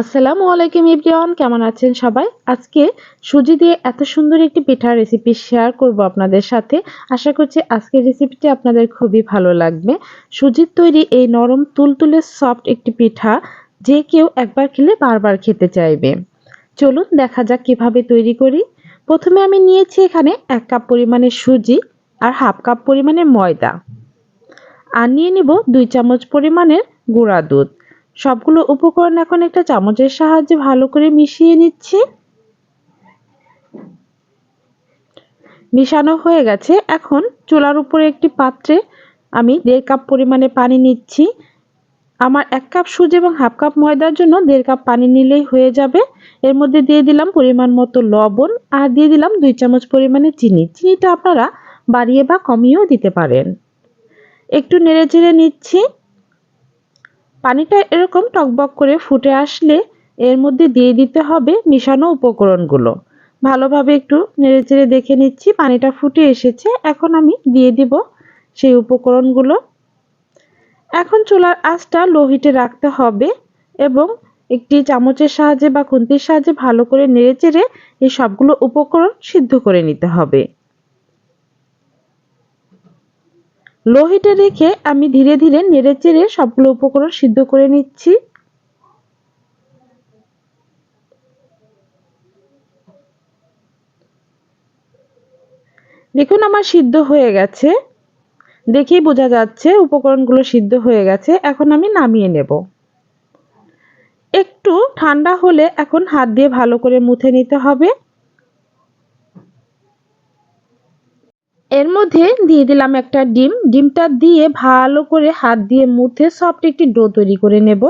আসসালামু আলাইকুম ইব্রিয়ান, কেমন আছেন সবাই? আজকে সুজি দিয়ে এত সুন্দর একটি পিঠার রেসিপি শেয়ার করব আপনাদের সাথে। আশা করছি আজকের রেসিপিটি আপনাদের খুবই ভালো লাগবে। সুজির তৈরি এই নরম, তুলতুলে সফট একটি পিঠা যে কেউ একবার খেলে বারবার খেতে চাইবে। চলুন দেখা যাক কীভাবে তৈরি করি। প্রথমে আমি নিয়েছি এখানে এক কাপ পরিমাণের সুজি আর হাফ কাপ পরিমাণের ময়দা। আর নিয়ে নিব দুই চামচ পরিমাণের গুঁড়া দুধ। সবগুলো উপকরণ এখন একটা চামচের সাহায্যে ভালো করে মিশিয়ে নিচ্ছি। মিশানো হয়ে গেছে। এখন চুলার উপরে একটি পাত্রে আমি দেড় কাপ পরিমাণে পানি নিচ্ছি। আমার এক কাপ সুজি এবং হাফ কাপ ময়দার জন্য দেড় কাপ পানি নিলেই হয়ে যাবে। এর মধ্যে দিয়ে দিলাম পরিমাণ মতো লবণ আর দিয়ে দিলাম দুই চামচ পরিমাণে চিনি। চিনিটা আপনারা বাড়িয়ে বা কমিয়েও দিতে পারেন। একটু নেড়ে চেড়ে নিচ্ছি। পানিটা এরকম টকবক করে ফুটে আসলে এর মধ্যে দিয়ে দিতে হবে মিশানো উপকরণগুলো। ভালোভাবে একটু নেড়েচেড়ে দেখে নিচ্ছি, পানিটা ফুটে এসেছে। এখন আমি দিয়ে দিব সেই উপকরণগুলো। এখন চুলার আঁচটা লো হিটে রাখতে হবে এবং একটি চামচের সাহায্যে বা খুন্তির সাহায্যে ভালো করে নেড়েচেড়ে এই সবগুলো উপকরণ সিদ্ধ করে নিতে হবে। লো হিটে রেখে আমি ধীরে ধীরে নেড়ে চেড়ে সবগুলো উপকরণ সিদ্ধ করে নিচ্ছি। দেখুন, আমার সিদ্ধ হয়ে গেছে। দেখেই বোঝা যাচ্ছে উপকরণগুলো সিদ্ধ হয়ে গেছে। এখন আমি নামিয়ে নেব। একটু ঠান্ডা হলে এখন হাত দিয়ে ভালো করে মুথে নিতে হবে। এর মধ্যে দিয়ে দিলাম একটা ডিম। ডিমটা দিয়ে ভালো করে হাত দিয়ে মুথে সফট একটি ডো তৈরি করে নেব।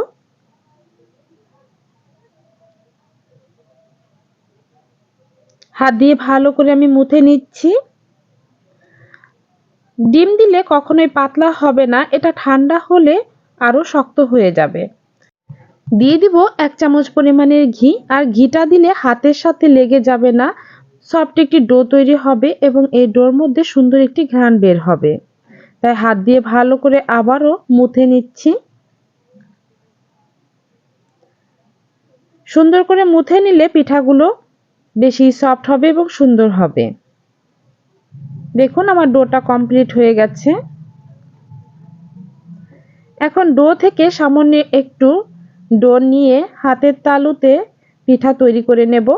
হাত দিয়ে ভালো করে আমি মুথে নিচ্ছি। ডিম দিলে কখনোই পাতলা হবে না, এটা ঠান্ডা হলে আরও শক্ত হয়ে যাবে। দিয়ে দিব এক চামচ পরিমাণের ঘি, আর ঘিটা দিলে হাতের সাথে লেগে যাবে না। সফট একটি ডো তৈরি হবে এবং এই ডোর মধ্যে সুন্দর একটি ঘ্রাণ বের হবে। তাই হাত দিয়ে ভালো করে আবারও মুথে নিচ্ছি। সুন্দর করে মুথে নিলে পিঠাগুলো বেশি সফট হবে এবং সুন্দর হবে। দেখুন আমার ডোটা কমপ্লিট হয়ে গেছে। এখন ডো থেকে সামান্য একটু ডো নিয়ে হাতের তালুতে পিঠা তৈরি করে নেব।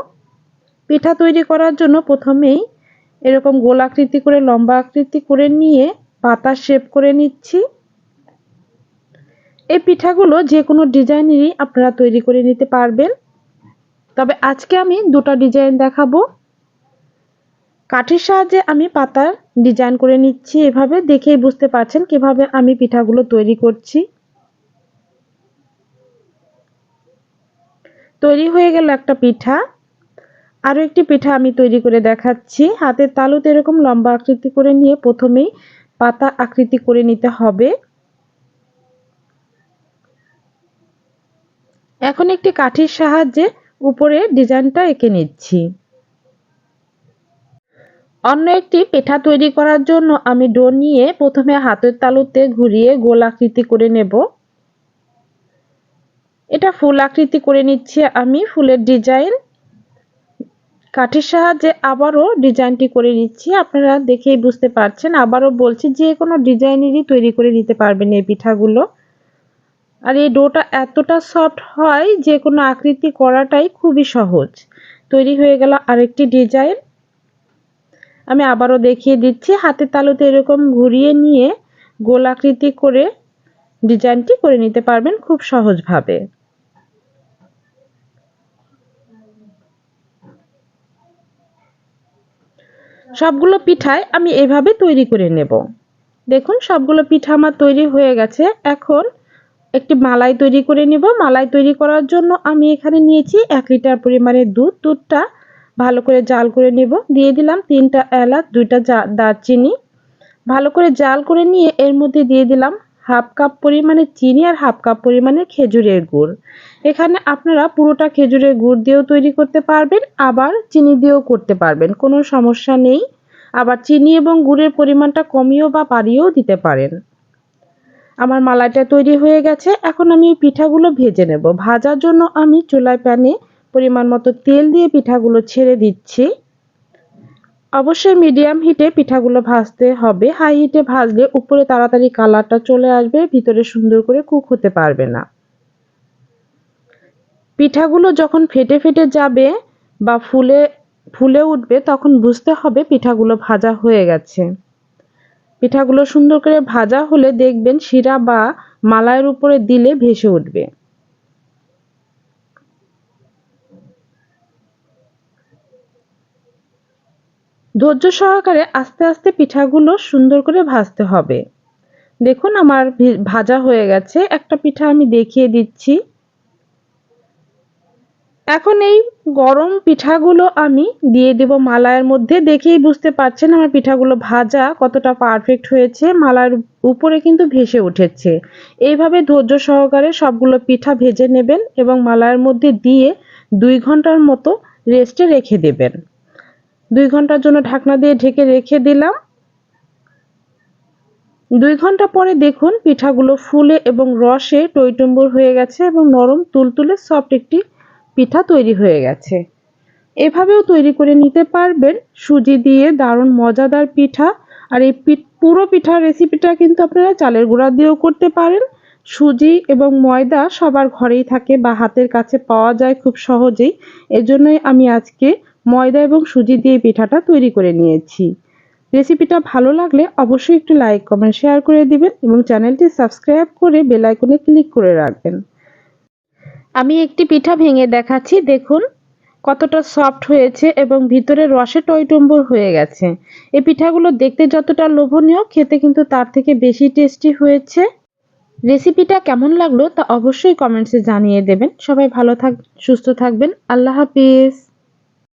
পিঠা তৈরি করার জন্য প্রথমেই এরকম গোল আকৃতি করে, লম্বা আকৃতি করে নিয়ে পাতা শেপ করে নিচ্ছি। এই পিঠাগুলো যে কোনো ডিজাইনেরই আপনারা তৈরি করে নিতে পারবেন। তবে আজকে আমি দুটো ডিজাইন দেখাবো। কাঠের সাহায্যে আমি পাতার ডিজাইন করে নিচ্ছি এভাবে, দেখেই বুঝতে পারছেন কীভাবে আমি পিঠাগুলো তৈরি করছি। তৈরি হয়ে গেল একটা পিঠা। আরও একটি পিঠা আমি তৈরি করে দেখাচ্ছি। হাতের তালুতে এরকম লম্বা আকৃতি করে নিয়ে প্রথমেই পাতা আকৃতি করে নিতে হবে। এখন একটি কাঠির সাহায্যে উপরে ডিজাইনটা এঁকে নিচ্ছি। অন্য একটি পিঠা তৈরি করার জন্য আমি ডো নিয়ে প্রথমে হাতের তালুতে ঘুরিয়ে গোল আকৃতি করে নেব। এটা ফুল আকৃতি করে নিচ্ছি আমি, ফুলের ডিজাইন। কাঠের সাহায্যে আবারও ডিজাইনটি করে নিচ্ছি। আপনারা দেখেই বুঝতে পারছেন। আবারও বলছি, যে কোনো ডিজাইনেরই তৈরি করে নিতে পারবেন এই পিঠাগুলো। আর এই ডোটা এতটা সফট হয়, যে কোনো আকৃতি করাটাই খুবই সহজ। তৈরি হয়ে গেল আরেকটি ডিজাইন। আমি আবারও দেখিয়ে দিচ্ছি হাতের তালুতে এরকম ঘুরিয়ে নিয়ে গোল আকৃতি করে ডিজাইনটি করে নিতে পারবেন খুব সহজভাবে। সবগুলো পিঠাই আমি এভাবে তৈরি করে নেব। দেখুন, সবগুলো পিঠা আমার তৈরি হয়ে গেছে। এখন একটি মালাই তৈরি করে নেব। মালাই তৈরি করার জন্য আমি এখানে নিয়েছি এক লিটার পরিমাণে দুধ। দুধটা ভালো করে জাল করে নেব। দিয়ে দিলাম তিনটা এলাচ, দুইটা দারচিনি। ভালো করে জাল করে নিয়ে এর মধ্যে দিয়ে দিলাম হাফ কাপ পরিমাণে চিনি আর হাফ কাপ পরিমাণে খেজুরের গুড়। এখানে আপনারা পুরোটা খেজুরের গুড় দিয়েও তৈরি করতে পারবেন, আবার চিনি দিয়েও করতে পারবেন, কোনো সমস্যা নেই। আবার চিনি এবং গুড়ের পরিমাণটা কমিয়েও বা বাড়িয়েও দিতে পারেন। আমার মালাইটা তৈরি হয়ে গেছে, এখন আমি এই পিঠাগুলো ভেজে নেব। ভাজার জন্য আমি চুলায় প্যানে পরিমাণ মতো তেল দিয়ে পিঠাগুলো ছেড়ে দিচ্ছি। অবশ্যই মিডিয়াম হিটে পিঠাগুলো ভাজতে হবে। হাই হিটে ভাজলে উপরে তাড়াতাড়ি কালারটা চলে আসবে, ভিতরে সুন্দর করে কুক হতে পারবে না। পিঠাগুলো যখন ফেটে ফেটে যাবে বা ফুলে ফুলে উঠবে, তখন বুঝতে হবে পিঠাগুলো ভাজা হয়ে গেছে। পিঠাগুলো সুন্দর করে ভাজা হলে দেখবেন শিরা বা মালাইয়ের উপরে দিলে ভেসে উঠবে। ধৈর্য সহকারে আস্তে আস্তে পিঠাগুলো সুন্দর করে ভাজতে হবে। দেখুন আমার ভাজা হয়ে গেছে। একটা পিঠা আমি দেখিয়ে দিচ্ছি। এখন এই গরম পিঠাগুলো আমি দিয়ে দেব মালাইয়ের মধ্যে। দেখেই বুঝতে পারছেন আমার পিঠাগুলো ভাজা কতটা পারফেক্ট হয়েছে। মালাইয়ের উপরে কিন্তু ভেসে উঠেছে। এইভাবে ধৈর্য সহকারে সবগুলো পিঠা ভেজে নেবেন এবং মালাইয়ের মধ্যে দিয়ে দুই ঘণ্টার মতো রেস্টে রেখে দেবেন। দুই ঘণ্টার জন্য ঢাকনা দিয়ে ঢেকে রেখে দিলাম। দুই ঘণ্টা পরে দেখুন পিঠাগুলো ফুলে এবং রসে টইটুম্বুর হয়ে গেছে এবং নরম তুলতুলে সফট একটি পিঠা তৈরি হয়ে গেছে। এভাবেও তৈরি করে নিতে পারবেন। সুজি দিয়ে দারুণ মজাদার পিঠা। আর এই পুরো পিঠার রেসিপিটা কিন্তু আপনারা চালের গুঁড়া দিয়েও করতে পারেন। সুজি এবং ময়দা সবার ঘরেই থাকে বা হাতের কাছে পাওয়া যায় খুব সহজেই। এজন্যই আমি আজকে ময়দা এবং সুজি দিয়ে পিঠাটা তৈরি করে নিয়েছি। রেসিপিটা ভালো লাগলে অবশ্যই একটু লাইক, কমেন্ট, শেয়ার করে দিবেন এবং চ্যানেলটি সাবস্ক্রাইব করে বেল আইকনে ক্লিক করে রাখবেন। আমি একটি পিঠা ভেঙে দেখাচ্ছি, দেখুন। কতটা সফট হয়েছে এবং ভিতরে রসে টয়টম্বর হয়ে গেছে। এই পিঠাগুলো দেখতে যতটা লোভনীয়, খেতে কিন্তু তার থেকে বেশি টেস্টি হয়েছে। রেসিপিটা কেমন লাগল তা অবশ্যই কমেন্টসে জানিয়ে দেবেন। সবাই ভালো থাক, সুস্থ থাকবেন। আল্লাহ হাফিজ।